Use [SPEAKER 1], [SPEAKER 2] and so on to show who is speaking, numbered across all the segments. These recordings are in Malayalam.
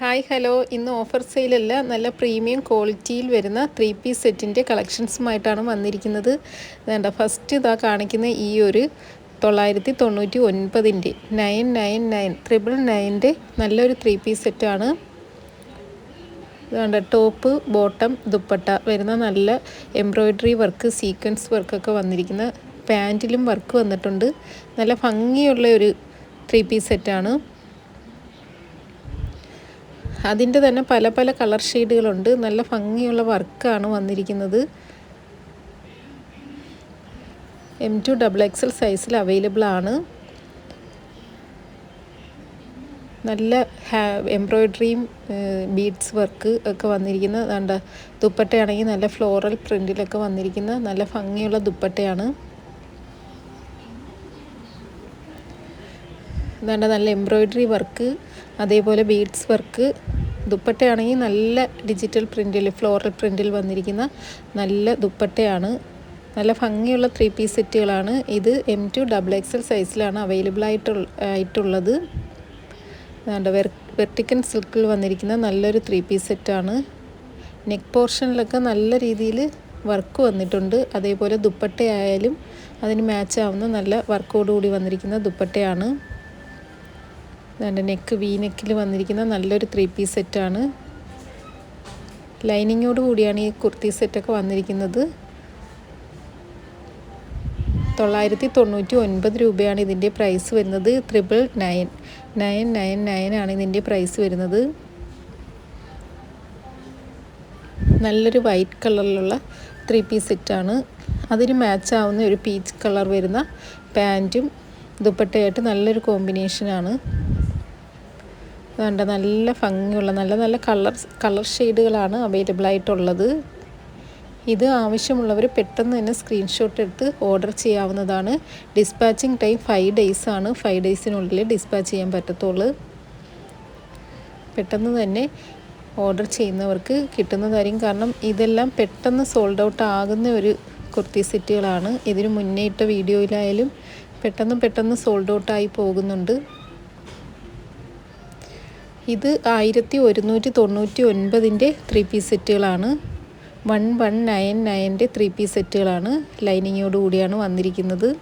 [SPEAKER 1] Hi hello. ഇന്ന് ഓഫർ സെയിലല്ല. നല്ല പ്രീമിയം ക്വാളിറ്റിയിൽ വരുന്ന ത്രീ പീസ് സെറ്റിന്റെ കളക്ഷൻസുമായിട്ടാണ് വന്നിരിക്കുന്നത്. വേണ്ട ഫസ്റ്റ് ഇതാ കാണിക്കുന്ന ഈ ഒരു തൊള്ളായിരത്തി തൊണ്ണൂറ്റി ഒൻപതിന്റെ നയൻ നയൻ നയൻ ത്രിബിൾ നയന്റെ നല്ലൊരു ത്രീ പീസ് സെറ്റാണ്. വേണ്ട ടോപ്പ് ബോട്ടം ദുപ്പട്ട വരുന്ന നല്ല എംബ്രോയ്ഡറി വർക്ക് സീക്വൻസ് വർക്കൊക്കെ വന്നിരിക്കുന്ന പാന്റിലും വർക്ക് വന്നിട്ടുണ്ട്. നല്ല ഭംഗിയുള്ള ഒരു ത്രീ പീസ് സെറ്റാണ്. അതിന്റെ തന്നെ പല പല കളർ ഷെയ്ഡുകളുണ്ട്. നല്ല ഭംഗിയുള്ള വർക്കാണ് വന്നിരിക്കുന്നത്. എം ടു ഡബിൾ എക്സൽ സൈസിൽ അവൈലബിൾ ആണ്. നല്ല ഹാ എംബ്രോയ്ഡറിയും ബീഡ്സ് വർക്ക് ഒക്കെ വന്നിരിക്കുന്ന ദുപ്പട്ടയാണെങ്കിൽ നല്ല ഫ്ലോറൽ പ്രിന്റിലൊക്കെ വന്നിരിക്കുന്ന നല്ല ഭംഗിയുള്ള ദുപ്പട്ടയാണ്. വേണ്ട നല്ല എംബ്രോയ്ഡറി വർക്ക് അതേപോലെ ബീഡ്സ് വർക്ക് ദുപ്പട്ടയാണെങ്കിൽ നല്ല ഡിജിറ്റൽ പ്രിന്റിൽ ഫ്ലോറൽ പ്രിന്റിൽ വന്നിരിക്കുന്ന നല്ല ദുപ്പട്ടയാണ്. നല്ല ഭംഗിയുള്ള ത്രീ പീസ് സെറ്റുകളാണ്. ഇത് എം ടു ഡബിൾ എക്സൽ സൈസിലാണ് അവൈലബിൾ ആയിട്ടുള്ള ആയിട്ടുള്ളത്. അതുകൊണ്ട് വെർ വെർട്ടിക്കൻ സിൽക്കിൽ വന്നിരിക്കുന്ന നല്ലൊരു ത്രീ പീസ് സെറ്റാണ്. നെക്ക് പോർഷനിലൊക്കെ നല്ല രീതിയിൽ വർക്ക് വന്നിട്ടുണ്ട്. അതേപോലെ ദുപ്പട്ടയായാലും അതിന് മാച്ച് ആവുന്ന നല്ല വർക്കോടുകൂടി വന്നിരിക്കുന്ന ദുപ്പട്ടയാണ്. അതിന്റെ നെക്ക് വി നെക്കിൽ വന്നിരിക്കുന്ന നല്ലൊരു ത്രീ പീസ് സെറ്റാണ് ലൈനിങ്ങോട് കൂടിയാണ് ഈ കുർത്തി സെറ്റൊക്കെ വന്നിരിക്കുന്നത്. തൊള്ളായിരത്തി തൊണ്ണൂറ്റി ഒൻപത് രൂപയാണ് ഇതിന്റെ പ്രൈസ് വരുന്നത്. Triple nine nine nine nine ആണ് ഇതിന്റെ പ്രൈസ് വരുന്നത്. നല്ലൊരു വൈറ്റ് കളറിലുള്ള ത്രീ പീസ് സെറ്റാണ് അതിന് മാച്ച് ആവുന്ന ഒരു പീച്ച് കളർ വരുന്ന പാന്റും ദുപ്പട്ടയായിട്ട് നല്ലൊരു കോമ്പിനേഷനാണ് വേണ്ട നല്ല ഭംഗിയുള്ള നല്ല നല്ല കളർ കളർ ഷെയ്ഡുകളാണ് അവൈലബിൾ ആയിട്ടുള്ളത്. ഇത് ആവശ്യമുള്ളവർ പെട്ടെന്ന് തന്നെ സ്ക്രീൻഷോട്ട് എടുത്ത് ഓർഡർ ചെയ്യാവുന്നതാണ്. ഡിസ്പാച്ചിങ് ടൈം ഫൈവ് ഡേയ്സ് ആണ്. ഫൈവ് ഡേയ്സിനുള്ളിൽ ഡിസ്പാച്ച് ചെയ്യാൻ പറ്റത്തുള്ളൂ. പെട്ടെന്ന് തന്നെ ഓർഡർ ചെയ്യുന്നവർക്ക് കിട്ടുന്നതായിരിക്കും. കാരണം ഇതെല്ലാം പെട്ടെന്ന് സോൾഡ് ഔട്ട് ആകുന്ന ഒരു കുർത്തി സെറ്റുകളാണ്. ഇതിന് മുന്നേ ഇട്ട വീഡിയോയിലായാലും പെട്ടെന്ന് പെട്ടെന്ന് സോൾഡ് ഔട്ടായി പോകുന്നുണ്ട്. ഇത് ആയിരത്തി ഒരുന്നൂറ്റി തൊണ്ണൂറ്റി ഒൻപതിന്റെ ത്രീ പീസ് സെറ്റുകളാണ് വൺ വൺ നയൻ നയന്റെ ത്രീ പീസ് സെറ്റുകളാണ് ലൈനിങ്ങോട് കൂടിയാണ് വന്നിരിക്കുന്നത്.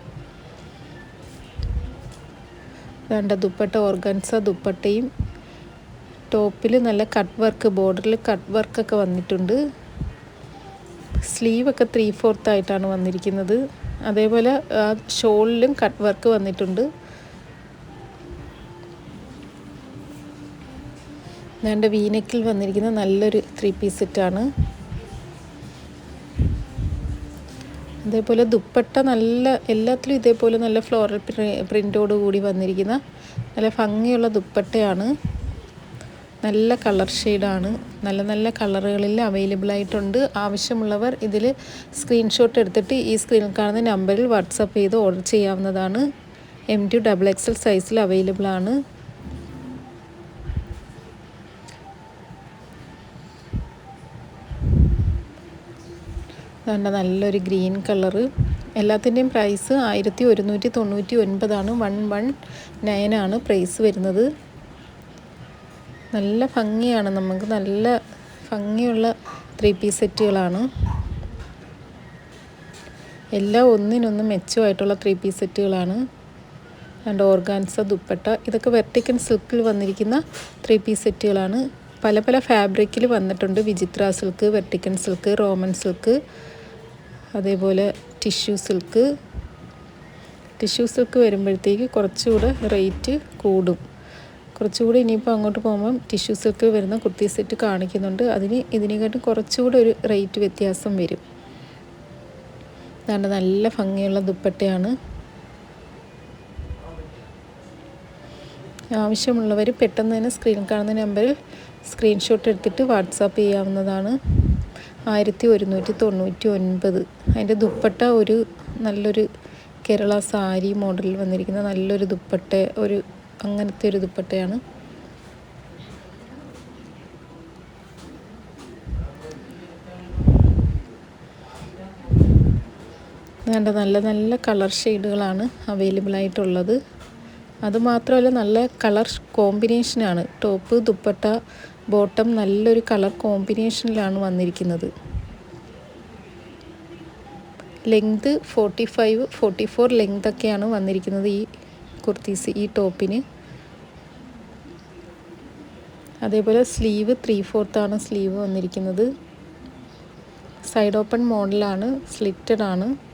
[SPEAKER 1] വേണ്ട ദുപ്പട്ട ഓർഗൻസ ദുപ്പട്ടയും. ടോപ്പിൽ നല്ല കട്ട് വർക്ക് ബോർഡറിൽ കട്ട് വർക്കൊക്കെ വന്നിട്ടുണ്ട്. സ്ലീവൊക്കെ ത്രീ ഫോർത്ത് ആയിട്ടാണ് വന്നിരിക്കുന്നത്. അതേപോലെ ഷോളിലും കട്ട് വർക്ക് വന്നിട്ടുണ്ട്. വേണ്ട വീനക്കിൽ വന്നിരിക്കുന്ന നല്ലൊരു ത്രീ പീസ് സെറ്റാണ് അതേപോലെ ദുപ്പട്ട നല്ല എല്ലാത്തിലും ഇതേപോലെ നല്ല ഫ്ലോറൽ പ്രിന്റോട് കൂടി വന്നിരിക്കുന്ന നല്ല ഭംഗിയുള്ള ദുപ്പട്ടയാണ്. നല്ല കളർ ഷെയ്ഡാണ് നല്ല നല്ല കളറുകളിൽ അവൈലബിൾ ആയിട്ടുണ്ട്. ആവശ്യമുള്ളവർ ഇതിൽ സ്ക്രീൻഷോട്ട് എടുത്തിട്ട് ഈ സ്ക്രീനിൽ കാണുന്ന നമ്പറിൽ വാട്സപ്പ് ചെയ്ത് ഓർഡർ ചെയ്യാവുന്നതാണ്. എം ടു ഡബിൾ എക്സൽ സൈസിൽ അവൈലബിൾ ആണ്. വേണ്ട നല്ലൊരു ഗ്രീൻ കളറ് എല്ലാത്തിന്റെയും പ്രൈസ് ആയിരത്തി ഒരുന്നൂറ്റി തൊണ്ണൂറ്റി ഒൻപതാണ് വൺ വൺ നയനാണ് പ്രൈസ് വരുന്നത്. നല്ല ഭംഗിയാണ് നമുക്ക്. നല്ല ഭംഗിയുള്ള ത്രീ പീസ് സെറ്റുകളാണ്. എല്ലാ ഒന്നിനൊന്ന് മെച്ചമായിട്ടുള്ള ത്രീ പീസ് സെറ്റുകളാണ്. രണ്ട് ഓർഗാൻസ ദുപ്പട്ട ഇതൊക്കെ വെർട്ടിക്കൻ സിൽക്കിൽ വന്നിരിക്കുന്ന ത്രീ പീസ് സെറ്റുകളാണ്. പല പല ഫാബ്രിക്കിൽ വന്നിട്ടുണ്ട്. വിചിത്ര സിൽക്ക് വെർട്ടിക്കൻ സിൽക്ക് റോമൻ സിൽക്ക്. അതേപോലെ ടിഷ്യൂ സിൽക്ക്. ടിഷ്യൂ സിൽക്ക് വരുമ്പോഴത്തേക്ക് കുറച്ചുകൂടെ റേറ്റ് കൂടും. കുറച്ചുകൂടി ഇനിയിപ്പോൾ അങ്ങോട്ട് പോകുമ്പം ടിഷ്യൂ സിൽക്ക് വരുന്ന കുർത്തി സെറ്റ് കാണിക്കുന്നുണ്ട്. അതിന് ഇതിനെക്കാട്ടും കുറച്ചുകൂടെ ഒരു റേറ്റ് വ്യത്യാസം വരും. അതാണ് നല്ല ഭംഗിയുള്ള ദുപ്പട്ടയാണ്. ആവശ്യമുള്ളവർ പെട്ടെന്ന് തന്നെ സ്ക്രീനിൽ കാണുന്ന നമ്പറിൽ സ്ക്രീൻഷോട്ട് എടുത്തിട്ട് വാട്സാപ്പ് ചെയ്യാവുന്നതാണ്. ആയിരത്തി ഒരുന്നൂറ്റി തൊണ്ണൂറ്റി ഒൻപത് അതിന്റെ ദുപ്പട്ട ഒരു നല്ലൊരു കേരള സാരി മോഡലിൽ വന്നിരിക്കുന്ന നല്ലൊരു ദുപ്പട്ട ഒരു അങ്ങനത്തെ ഒരു ദുപ്പട്ടയാണ്. വേണ്ട നല്ല നല്ല കളർ ഷെയ്ഡുകളാണ് അവൈലബിൾ ആയിട്ടുള്ളത് അതുമാത്രമല്ല നല്ല കളർ കോമ്പിനേഷനാണ്. ടോപ്പ് ദുപ്പട്ട ബോട്ടം നല്ലൊരു കളർ കോമ്പിനേഷനിലാണ് വന്നിരിക്കുന്നത്. Length forty five forty four length ഒക്കെയാണ് വന്നിരിക്കുന്നത് ഈ കുർത്തീസ് ഈ ടോപ്പിന്. അതേപോലെ സ്ലീവ് ത്രീ ഫോർത്താണ് സ്ലീവ് വന്നിരിക്കുന്നത്. സൈഡ് ഓപ്പൺ മോഡലാണ് സ്ലിറ്റഡ് ആണ്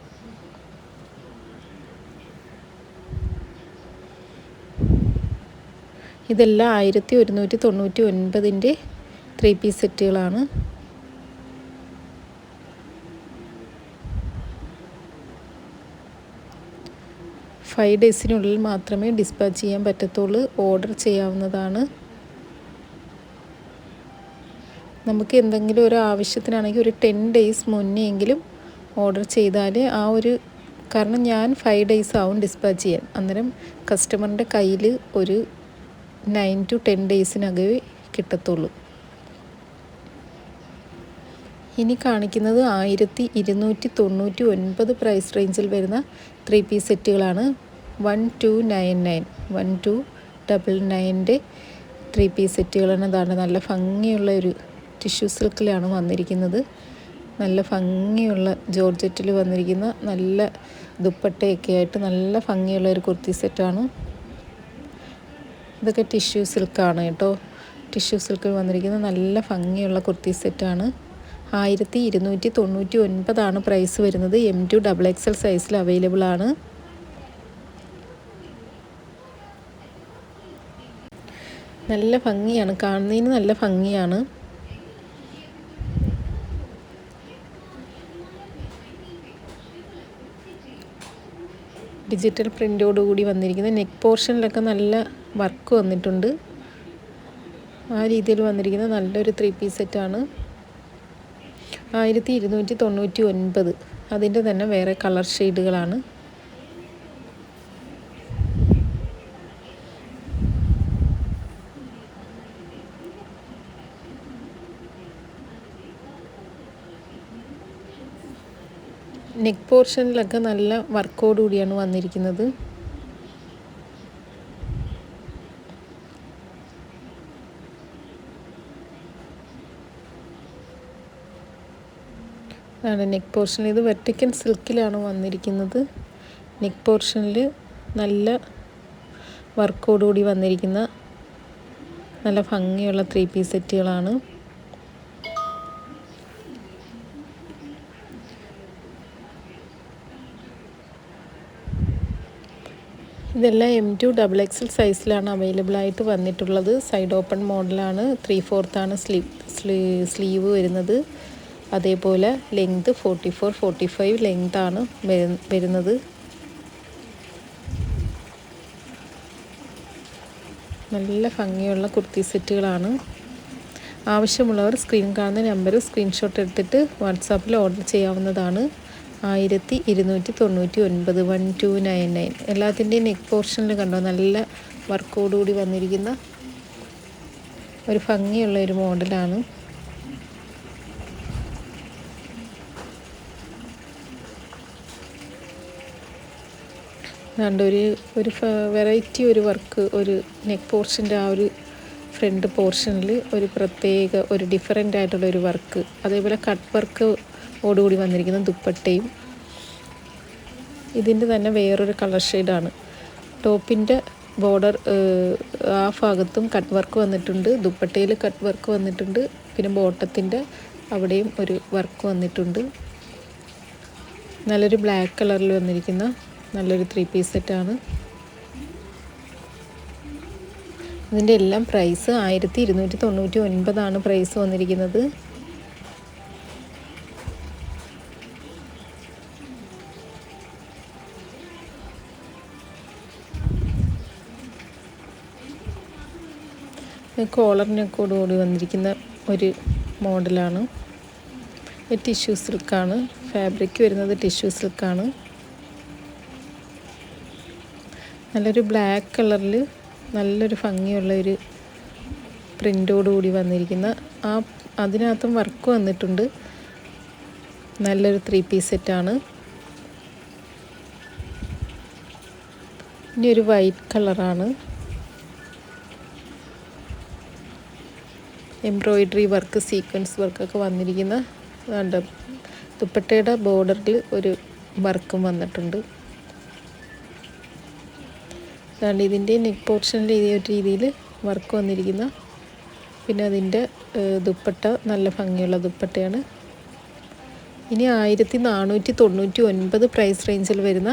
[SPEAKER 1] ഇതെല്ലാം ആയിരത്തി ഒരുന്നൂറ്റി തൊണ്ണൂറ്റി ഒൻപതിന്റെ ത്രീ പീസ് സെറ്റുകളാണ്. ഫൈവ് ഡേയ്സിനുള്ളിൽ മാത്രമേ ഡിസ്പാച്ച് ചെയ്യാൻ പറ്റത്തുള്ളൂ. ഓർഡർ ചെയ്യാവുന്നതാണ്. നമുക്ക് എന്തെങ്കിലും ഒരു ആവശ്യത്തിനാണെങ്കിൽ ഒരു ടെൻ ഡേയ്സ് എങ്കിലും ഓർഡർ ചെയ്താൽ ആ ഒരു കാരണം ഞാൻ ഫൈവ് ഡേയ്സ് ആവും ഡിസ്പാച്ച് ചെയ്യാൻ. അന്നേരം കസ്റ്റമറിന്റെ കയ്യിൽ ഒരു നയൻ ടു ടെൻ ഡേയ്സിനകവേ കിട്ടത്തുള്ളൂ. ഇനി കാണിക്കുന്നത് ആയിരത്തി ഇരുന്നൂറ്റി തൊണ്ണൂറ്റി ഒൻപത് പ്രൈസ് റേഞ്ചിൽ വരുന്ന three piece സെറ്റുകളാണ് one two nine nine one two double നയന്റെ three piece സെറ്റുകളാണ് അതാണ് നല്ല ഭംഗിയുള്ള ഒരു ടിഷ്യൂ സിൽക്കിലാണ് വന്നിരിക്കുന്നത്. നല്ല ഭംഗിയുള്ള ജോർജറ്റിൽ വന്നിരിക്കുന്ന നല്ല ദുപ്പട്ടയൊക്കെ ആയിട്ട് നല്ല ഭംഗിയുള്ള ഒരു കുർത്തി സെറ്റാണ് ഇതൊക്കെ ടിഷ്യൂ സിൽക്കാണ് കേട്ടോ. ടിഷ്യൂ സിൽക്ക് വന്നിരിക്കുന്ന നല്ല ഭംഗിയുള്ള കുർത്തി സെറ്റാണ് ആയിരത്തി ഇരുന്നൂറ്റി തൊണ്ണൂറ്റി ഒൻപതാണ് പ്രൈസ് വരുന്നത് M two double X L സൈസിൽ അവൈലബിൾ ആണ്. നല്ല ഭംഗിയാണ്. കാണുന്നതിന് നല്ല ഭംഗിയാണ്. ഡിജിറ്റൽ പ്രിന്റോടുകൂടി വന്നിരിക്കുന്നത് വന്നിരിക്കുന്ന നെക്ക് പോർഷനിലൊക്കെ നല്ല വർക്ക് വന്നിട്ടുണ്ട്. ആ രീതിയിൽ വന്നിരിക്കുന്ന നല്ലൊരു ത്രീ പീസ് സെറ്റാണ്. ആയിരത്തി ഇരുന്നൂറ്റി തൊണ്ണൂറ്റി ഒൻപത് അതിന്റെ തന്നെ വേറെ കളർ ഷെയ്ഡുകളാണ്. നെക്ക് പോർഷനിലൊക്കെ നല്ല വർക്കോടുകൂടിയാണ് വന്നിരിക്കുന്നത്. ആണ്. നെക്ക് പോർഷൻ ഇത് വെർട്ടിക്കൻ സിൽക്കിലാണ് വന്നിരിക്കുന്നത്. നെക്ക് പോർഷനിൽ നല്ല വർക്കോടുകൂടി വന്നിരിക്കുന്ന നല്ല ഭംഗിയുള്ള ത്രീ പീസ് സെറ്റുകളാണ്. ഇതെല്ലാം എം ടു ഡബിൾ എക്സൽ സൈസിലാണ് അവൈലബിൾ ആയിട്ട് വന്നിട്ടുള്ളത്. സൈഡ് ഓപ്പൺ മോഡലാണ് ത്രീ ഫോർത്താണ് സ്ലീവ് സ്ലീവ് വരുന്നത്. അതേപോലെ length forty four forty five ലെങ്താണ് വരുന്നത്. നല്ല ഭംഗിയുള്ള കുർത്തി സെറ്റുകളാണ് ആവശ്യമുള്ളവർ സ്ക്രീൻ കാണുന്ന നമ്പർ സ്ക്രീൻഷോട്ട് എടുത്തിട്ട് വാട്സാപ്പിൽ ഓർഡർ ചെയ്യാവുന്നതാണ്. ആയിരത്തി ഇരുന്നൂറ്റി തൊണ്ണൂറ്റി ഒൻപത് വൺ ടു നയൻ നയൻ എല്ലാത്തിന്റെയും നെക്ക് പോർഷനിൽ കണ്ടോ? നല്ല വർക്കോടുകൂടി വന്നിരിക്കുന്ന ഒരു ഭംഗിയുള്ള ഒരു മോഡലാണ് അതുകൊണ്ട് ഒരു ഒരു വെറൈറ്റി ഒരു വർക്ക് ഒരു നെക്ക് പോർഷന്റെ ആ ഒരു ഫ്രണ്ട് പോർഷനിൽ ഒരു പ്രത്യേക ഒരു ഡിഫറെന്റ് ആയിട്ടുള്ള ഒരു വർക്ക് അതേപോലെ കട്ട് വർക്ക് ഓടുകൂടി വന്നിരിക്കുന്ന ദുപ്പട്ടയും. ഇതിന്റെ തന്നെ വേറൊരു കളർ ഷെയ്ഡാണ് ടോപ്പിന്റെ ബോർഡർ ആ ഭാഗത്തും കട്ട് വർക്ക് വന്നിട്ടുണ്ട്. ദുപ്പട്ടയിൽ കട്ട് വർക്ക് വന്നിട്ടുണ്ട്. പിന്നെ ബോട്ടത്തിന്റെ അവിടെയും ഒരു വർക്ക് വന്നിട്ടുണ്ട്. നല്ലൊരു ബ്ലാക്ക് കളറിൽ വന്നിരിക്കുന്ന നല്ലൊരു ത്രീ പീസ് സെറ്റാണ് ഇതിന്റെ എല്ലാം പ്രൈസ് ആയിരത്തി ഇരുന്നൂറ്റി തൊണ്ണൂറ്റി ഒൻപതാണ് പ്രൈസ് വന്നിരിക്കുന്നത് കോളറിനൊക്കെ വന്നിരിക്കുന്ന ഒരു മോഡലാണ് ടിഷ്യൂ സിൽക്കാണ് ഫാബ്രിക് വരുന്നത് ടിഷ്യൂ സിൽക്കാണ് നല്ലൊരു ബ്ലാക്ക് കളറിൽ നല്ലൊരു ഭംഗിയുള്ള ഒരു പ്രിന്റോടുകൂടി വന്നിരിക്കുന്ന ആ അതിനകത്തും വർക്ക് വന്നിട്ടുണ്ട്. നല്ലൊരു ത്രീ പീസ് സെറ്റാണ് ഇനി ഒരു വൈറ്റ് കളറാണ് എംബ്രോയിഡറി വർക്ക് സീക്വൻസ് വർക്കൊക്കെ വന്നിരിക്കുന്ന ദുപ്പട്ടയുടെ ബോർഡറിൽ ഒരു വർക്കും വന്നിട്ടുണ്ട്. അതുകൊണ്ട് ഇതിന്റെ നെക്ക് പോർഷനിൽ ഇതേ ഒരു രീതിയിൽ വർക്ക് വന്നിരിക്കുന്ന. പിന്നെ അതിന്റെ ദുപ്പട്ട നല്ല ഭംഗിയുള്ള ദുപ്പട്ടയാണ്. ഇനി ആയിരത്തി നാനൂറ്റി തൊണ്ണൂറ്റി ഒൻപത് പ്രൈസ് റേഞ്ചിൽ വരുന്ന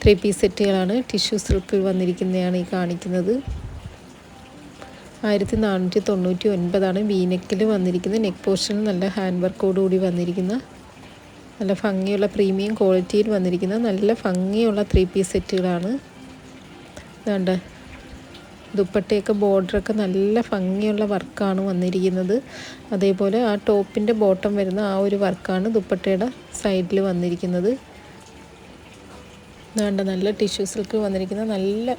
[SPEAKER 1] ത്രീ പീസ് സെറ്റുകളാണ് ടിഷ്യൂ സിൽക്കിൽ വന്നിരിക്കുന്നതാണ് ഈ കാണിക്കുന്നത്. ആയിരത്തി നാനൂറ്റി തൊണ്ണൂറ്റി ഒൻപതാണ് വീനെക്കിൽ വന്നിരിക്കുന്ന നെക്ക് പോർഷൻ നല്ല ഹാൻഡ് വർക്കോടുകൂടി വന്നിരിക്കുന്ന നല്ല ഭംഗിയുള്ള പ്രീമിയം ക്വാളിറ്റിയിൽ വന്നിരിക്കുന്ന നല്ല ഭംഗിയുള്ള ത്രീ പീസ് സെറ്റുകളാണ്. വേണ്ട? ദുപ്പട്ടയൊക്കെ ബോർഡറൊക്കെ നല്ല ഭംഗിയുള്ള വർക്കാണ് വന്നിരിക്കുന്നത്. അതേപോലെ ആ ടോപ്പിന്റെ ബോട്ടം വരുന്ന ആ ഒരു വർക്കാണ് ദുപ്പട്ടയുടെ സൈഡിൽ വന്നിരിക്കുന്നത്. വേണ്ട നല്ല ടിഷ്യൂ സിൽക്ക് വന്നിരിക്കുന്ന നല്ല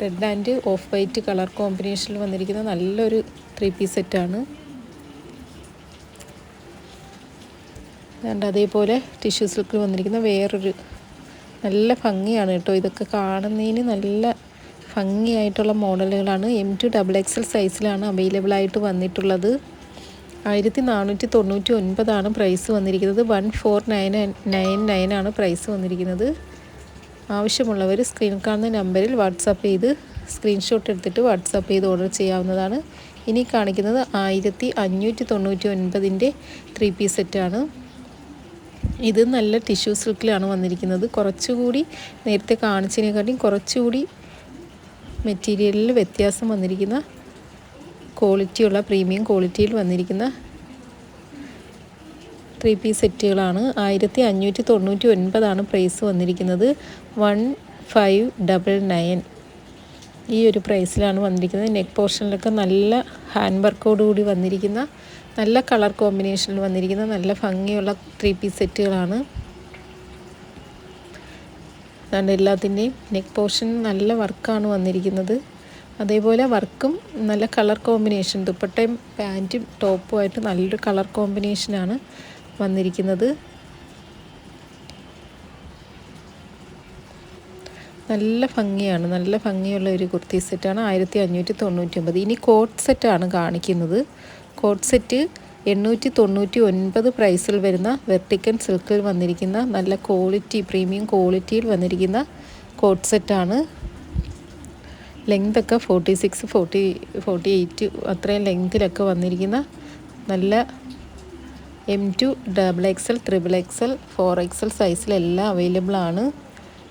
[SPEAKER 1] red and off white colour കോമ്പിനേഷനിൽ വന്നിരിക്കുന്ന നല്ലൊരു ത്രീ പീസ് സെറ്റാണ്. വേണ്ട അതേപോലെ ടിഷ്യൂ സിൽക്കിൽ വന്നിരിക്കുന്ന വേറൊരു നല്ല ഭംഗിയാണ് കേട്ടോ. ഇതൊക്കെ കാണുന്നതിന് നല്ല ഭംഗിയായിട്ടുള്ള മോഡലുകളാണ്. എം ടു ഡബിൾ എക്സൽ സൈസിലാണ് അവൈലബിൾ ആയിട്ട് വന്നിട്ടുള്ളത്. ആയിരത്തി നാനൂറ്റി തൊണ്ണൂറ്റി ഒൻപതാണ് പ്രൈസ് വന്നിരിക്കുന്നത് വൺ ഫോർ നയൻ നയൻ ആണ് പ്രൈസ് വന്നിരിക്കുന്നത്. ആവശ്യമുള്ളവർ സ്ക്രീൻ കാണുന്ന നമ്പറിൽ വാട്സാപ്പ് ചെയ്ത് സ്ക്രീൻഷോട്ട് എടുത്തിട്ട് വാട്സാപ്പ് ചെയ്ത് ഓർഡർ ചെയ്യാവുന്നതാണ്. ഇനി കാണിക്കുന്നത് ആയിരത്തി അഞ്ഞൂറ്റി തൊണ്ണൂറ്റി ഒൻപതിന്റെ ത്രീ പീസ് സെറ്റാണ് ഇത് നല്ല ടിഷ്യൂ സിൽക്കിലാണ് വന്നിരിക്കുന്നത്. കുറച്ചുകൂടി നേരത്തെ കാണിച്ചതിനെക്കാട്ടിയും കുറച്ചുകൂടി മെറ്റീരിയലിൽ വ്യത്യാസം വന്നിരിക്കുന്ന ക്വാളിറ്റിയുള്ള പ്രീമിയം ക്വാളിറ്റിയിൽ വന്നിരിക്കുന്ന ത്രീ പീസ് സെറ്റുകളാണ് ആയിരത്തി അഞ്ഞൂറ്റി തൊണ്ണൂറ്റി ഒൻപതാണ് പ്രൈസ് വന്നിരിക്കുന്നത്. വൺ ഫൈവ് ഡബിൾ നയൻ ഈ ഒരു പ്രൈസിലാണ് വന്നിരിക്കുന്നത്. നെക്ക് പോർഷനിലൊക്കെ നല്ല ഹാൻഡ് വർക്കോടുകൂടി വന്നിരിക്കുന്ന നല്ല കളർ കോമ്പിനേഷനിൽ വന്നിരിക്കുന്ന നല്ല ഭംഗിയുള്ള ത്രീ പീസ് സെറ്റുകളാണ്. അതുകൊണ്ട് എല്ലാത്തിന്റെയും നെക്ക് പോർഷൻ. നല്ല വർക്കാണ് വന്നിരിക്കുന്നത്. അതേപോലെ വർക്കും നല്ല കളർ കോമ്പിനേഷൻ ദുപ്പട്ടയും പാന്റും ടോപ്പുമായിട്ട് നല്ലൊരു കളർ കോമ്പിനേഷനാണ് വന്നിരിക്കുന്നത്. നല്ല ഭംഗിയാണ്. നല്ല ഭംഗിയുള്ള ഒരു കുർത്തി സെറ്റാണ് ആയിരത്തി അഞ്ഞൂറ്റി തൊണ്ണൂറ്റി ഒമ്പത്. ഇനി കോട്ട് സെറ്റാണ് കാണിക്കുന്നത്. കോട്ട് സെറ്റ് എണ്ണൂറ്റി തൊണ്ണൂറ്റി ഒൻപത് പ്രൈസിൽ വരുന്ന വെർട്ടിക്കൻ സിൽക്കിൽ വന്നിരിക്കുന്ന നല്ല ക്വാളിറ്റി പ്രീമിയം ക്വാളിറ്റിയിൽ വന്നിരിക്കുന്ന കോട്ട് സെറ്റാണ്. ലെങ്തൊക്കെ forty six forty forty eight അത്രയും ലെങ്തിലൊക്കെ വന്നിരിക്കുന്ന നല്ല M two double XL triple XL four XL സൈസിലെല്ലാം available ആണ്.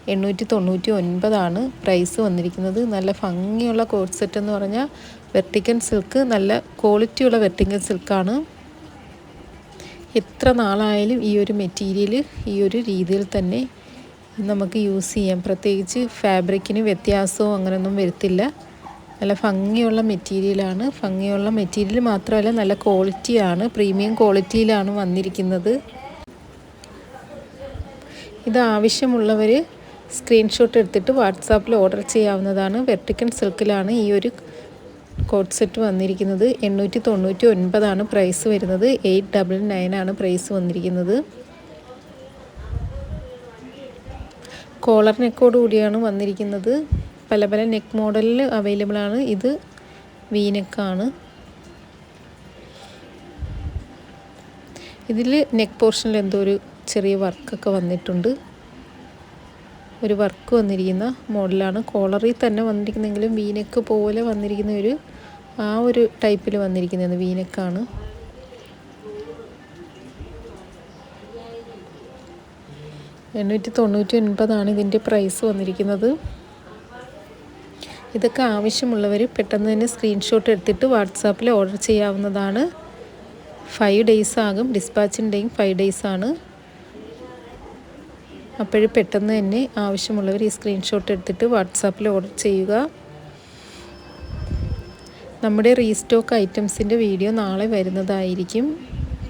[SPEAKER 1] എണ്ണൂറ്റി തൊണ്ണൂറ്റി ഒൻപതാണ് പ്രൈസ് വന്നിരിക്കുന്നത്. നല്ല ഭംഗിയുള്ള കോട്ട് സെറ്റ് എന്ന് പറഞ്ഞാൽ വെർട്ടിക്കൻ സിൽക്ക് നല്ല ക്വാളിറ്റിയുള്ള വെർട്ടിക്കൻ സിൽക്കാണ്. എത്ര നാളായാലും ഈ ഒരു മെറ്റീരിയൽ ഈ ഒരു രീതിയിൽ തന്നെ നമുക്ക് യൂസ് ചെയ്യാം. പ്രത്യേകിച്ച് ഫാബ്രിക്കിന് വ്യത്യാസവും അങ്ങനെയൊന്നും വരുത്തില്ല. നല്ല ഭംഗിയുള്ള മെറ്റീരിയലാണ്. ഭംഗിയുള്ള മെറ്റീരിയൽ മാത്രമല്ല നല്ല ക്വാളിറ്റിയാണ് പ്രീമിയം ക്വാളിറ്റിയിലാണ് വന്നിരിക്കുന്നത്. ഇത് ആവശ്യമുള്ളവർ സ്ക്രീൻഷോട്ട് എടുത്തിട്ട് വാട്സാപ്പിൽ ഓർഡർ ചെയ്യാവുന്നതാണ്. വെർട്ടിക്കൻ സിൽക്കിലാണ് ഈ ഒരു കോട്ട് സെറ്റ് വന്നിരിക്കുന്നത്. എണ്ണൂറ്റി തൊണ്ണൂറ്റി ഒൻപതാണ് പ്രൈസ് വരുന്നത്. എയ്റ്റ് ഡബിൾ നയൻ ആണ് പ്രൈസ് വന്നിരിക്കുന്നത്. കോളർ നെക്കോട് കൂടിയാണ് വന്നിരിക്കുന്നത്. പല പല നെക്ക് മോഡലിൽ അവൈലബിൾ ആണ്. ഇത് വീനെക്കാണ് ഇതിൽ നെക്ക് പോർഷനിൽ എന്തോ ഒരു ചെറിയ വർക്കൊക്കെ വന്നിട്ടുണ്ട്. ഒരു വർക്ക് വന്നിരിക്കുന്ന മോഡലാണ് കോളറിൽ തന്നെ വന്നിരിക്കുന്നെങ്കിലും വീനക്ക് പോലെ വന്നിരിക്കുന്ന ഒരു ആ ഒരു ടൈപ്പിൽ വന്നിരിക്കുന്നത് വീനക്കാണ് എണ്ണൂറ്റി തൊണ്ണൂറ്റി ഒൻപതാണ് ഇതിന്റെ പ്രൈസ് വന്നിരിക്കുന്നത്. ഇതൊക്കെ ആവശ്യമുള്ളവർ പെട്ടെന്ന് തന്നെ സ്ക്രീൻഷോട്ട് എടുത്തിട്ട് വാട്സാപ്പിൽ ഓർഡർ ചെയ്യാവുന്നതാണ്. ഫൈവ് ഡേയ്സ് ആകും. ഡിസ്പാച്ചിന്റെയും ഫൈവ് ഡേയ്സ് ആണ്. അപ്പോഴും പെട്ടെന്ന് തന്നെ ആവശ്യമുള്ളവർ ഈ സ്ക്രീൻഷോട്ട് എടുത്തിട്ട് വാട്സാപ്പിൽ ഓർഡർ ചെയ്യുക. നമ്മുടെ റീസ്റ്റോക്ക് ഐറ്റംസിന്റെ വീഡിയോ നാളെ വരുന്നതായിരിക്കും.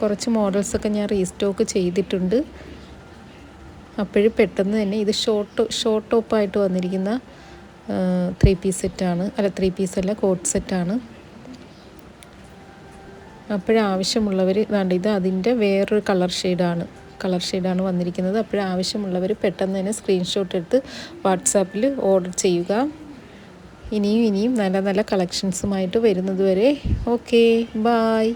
[SPEAKER 1] കുറച്ച് മോഡൽസൊക്കെ ഞാൻ റീസ്റ്റോക്ക് ചെയ്തിട്ടുണ്ട്. അപ്പോഴും പെട്ടെന്ന് തന്നെ ഇത് ഷോർട്ട് ഷോർട്ട് ടോപ്പായിട്ട് വന്നിരിക്കുന്ന ത്രീ പീസ് സെറ്റാണ് അല്ല ത്രീ പീസ് അല്ല കോട്ട് സെറ്റാണ് അപ്പോഴാവശ്യമുള്ളവർ ഇതാണ്ട് ഇത് അതിന്റെ വേറൊരു കളർ ഷെയ്ഡാണ് കളർ ഷെയ്ഡാണ് വന്നിരിക്കുന്നത്. അപ്പോൾ ആവശ്യമുള്ളവർ പെട്ടെന്ന് തന്നെ സ്ക്രീൻഷോട്ട് എടുത്ത് വാട്സാപ്പിൽ ഓർഡർ ചെയ്യുക. ഇനിയും ഇനിയും നല്ല നല്ല കളക്ഷൻസുമായിട്ട് വരുന്നത് വരെ. Okay bye